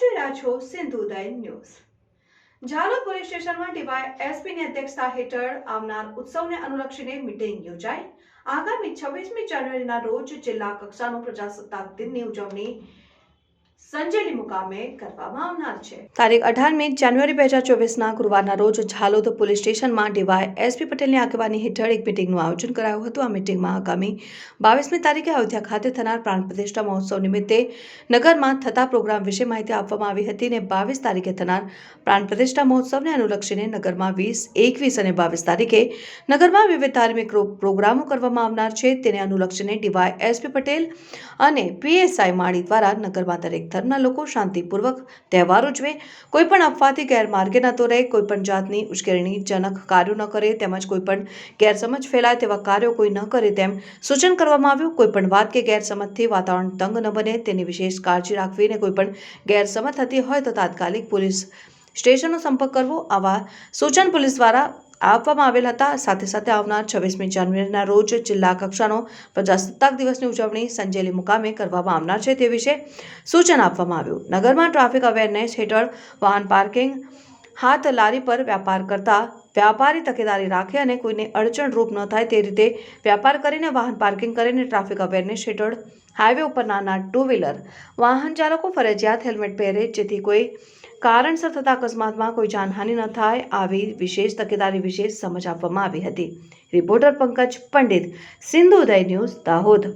રહ્યા છો Sindhuday news. Zalod police સ્ટેશનમાં ડીવાય એસપીની અધ્યક્ષતા હેઠળ આવનાર ઉત્સવને અનુલક્ષીને મીટિંગ યોજાઈ. આગામી છવ્વીસમી જાન્યુઆરીના રોજ જિલ્લા કક્ષાનો પ્રજાસત્તાક દિનની ઉજવણી સંજેલી મુકામે કરવામાં આવનાર છે. તારીખ અઢારમી જાન્યુઆરી બે હજાર ચોવીસના ગુરુવારના રોજ ઝાલોદ પોલીસ સ્ટેશનમાં ડીવાય એસપી પટેલની આગેવાની હેઠળ એક મિટિંગનું આયોજન કરાયું હતું. આ મિટિંગમાં આગામી બાવીસમી તારીખે અયોધ્યા ખાતે થનાર પ્રાણ પ્રતિષ્ઠા મહોત્સવ નિમિત્તે નગરમાં થતા પ્રોગ્રામ વિશે માહિતી આપવામાં આવી હતી અને બાવીસ તારીખે થનાર પ્રાણ પ્રતિષ્ઠા મહોત્સવને અનુલક્ષીને નગરમાં વીસ, એકવીસ અને બાવીસ તારીખે નગરમાં વિવિધ ધાર્મિક પ્રોગ્રામો કરવામાં આવનાર છે. તેને અનુલક્ષીને ડીવાય એસપી પટેલ અને પીએસઆઈ માળી દ્વારા નગરમાં દરેક ધર્મના લોકો શાંતિપૂર્વક તહેવાર ઉજવે. કોઈ પણ અફવાથી ગેરમાર્ગે ન રહે કોઈ પણ જાતની ઉશ્કેરણીજનક કાર્યો ન કરે, તેમજ કોઈ પણ ગેરસમજ ફેલાય તેવા કાર્યો કોઈ ન કરે તેમ સૂચન કરવામાં આવ્યું. કોઈ પણ વાત કે ગેરસમજથી વાતાવરણ તંગ ન બને તેની વિશેષ કાળજી રાખવી અને કોઈ પણ ગેરસમજ થતી હોય તો તાત્કાલિક પોલીસ સ્ટેશનનો સંપર્ક કરવો. આવા સૂચન પોલીસ દ્વારા આપવામાં આવેલ હતા. સાથે સાથે આવનાર છવ્વીસમી જાન્યુઆરીના રોજ જિલ્લા કક્ષાનો પ્રજાસત્તાક દિવસની ઉજવણી સંજેલી મુકામે કરવામાં આવનાર છે તે વિશે સૂચન આપવામાં આવ્યું. નગરમાં ટ્રાફિક અવેરનેસ હેઠળ વાહન પાર્કિંગ હાથ લારી પર વ્યાપાર કરતા વ્યાપારી તકેદારી રાખે અને કોઈને અડચણરૂપ ન થાય તે રીતે વ્યાપાર કરીને વાહન પાર્કિંગ કરીને ટ્રાફિક અવેરનેસ હેઠળ હાઈવે ઉપર નાના ટુ વ્હીલર વાહન ચાલકો ફરજિયાત હેલ્મેટ પહેરે જેથી કોઈ કારણસર થતા અકસ્માતમાં કોઈ જાનહાનિ ન થાય આવી વિશેષ તકેદારી વિશે સમજ આપવામાં આવી હતી. Reporter Pankaj Pandit Sindhuday news Dahod.